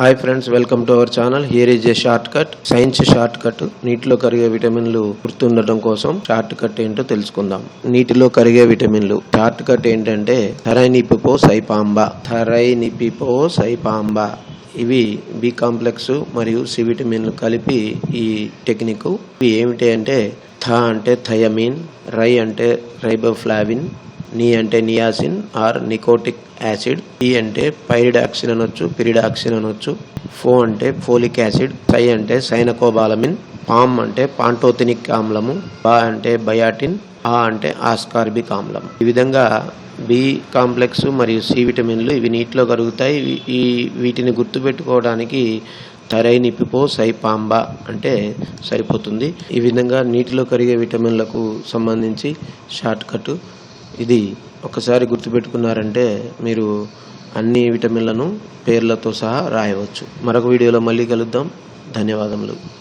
Hi friends welcome to our channel here is a shortcut science shortcut నీటిలో కరిగే విటమిన్లు గుర్తుండటం కోసం షార్ట్ కట్ ఏంటో తెలుసుకుందాం. నీటిలో కరిగే విటమిన్లు షార్ట్ కట్ ఏంటంటే థరైనిపిపో సైపాంబా. థరైనిపిపో సైపాంబా. ఇవి బి కాంప్లెక్స్ మరియు సి విటమిన్లు కలిపి ఈ టెక్నిక్ ఇవి ఏమిటి అంటే థ అంటే థయమిన్ రై అంటే రైబోఫ్లావిన్ నీ అంటే నియాసిన్ ఆర్ నికోటిక్ యాసిడ్ ఈ అంటే పైరిడాక్సిన్ అనొచ్చు పిరిడాక్సిన్ అనొచ్చు ఫో అంటే ఫోలిక్ యాసిడ్ సై అంటే సైనకోబాలమిన్ పామ్ అంటే పాంటోథెనిక్ ఆమ్లము బా అంటే బయాటిన్ ఆ అంటే ఆస్కార్బిక్ ఆమ్లం ఈ విధంగా బి కాంప్లెక్స్ మరియు సి విటమిన్లు ఇవి నీటిలో కరుగుతాయి. ఈ వీటిని గుర్తుపెట్టుకోవడానికి తరైనిపిపో సైపాంబా అంటే సరిపోతుంది. ఈ విధంగా నీటిలో కరిగే విటమిన్లకు సంబంధించి షార్ట్ కట్ ఇది ఒకసారి గుర్తుపెట్టుకున్నారంటే మీరు అన్ని విటమిన్లను పేర్లతో సహా రాయవచ్చు. మరొక వీడియోలో మళ్ళీ కలుద్దాం. ధన్యవాదములు.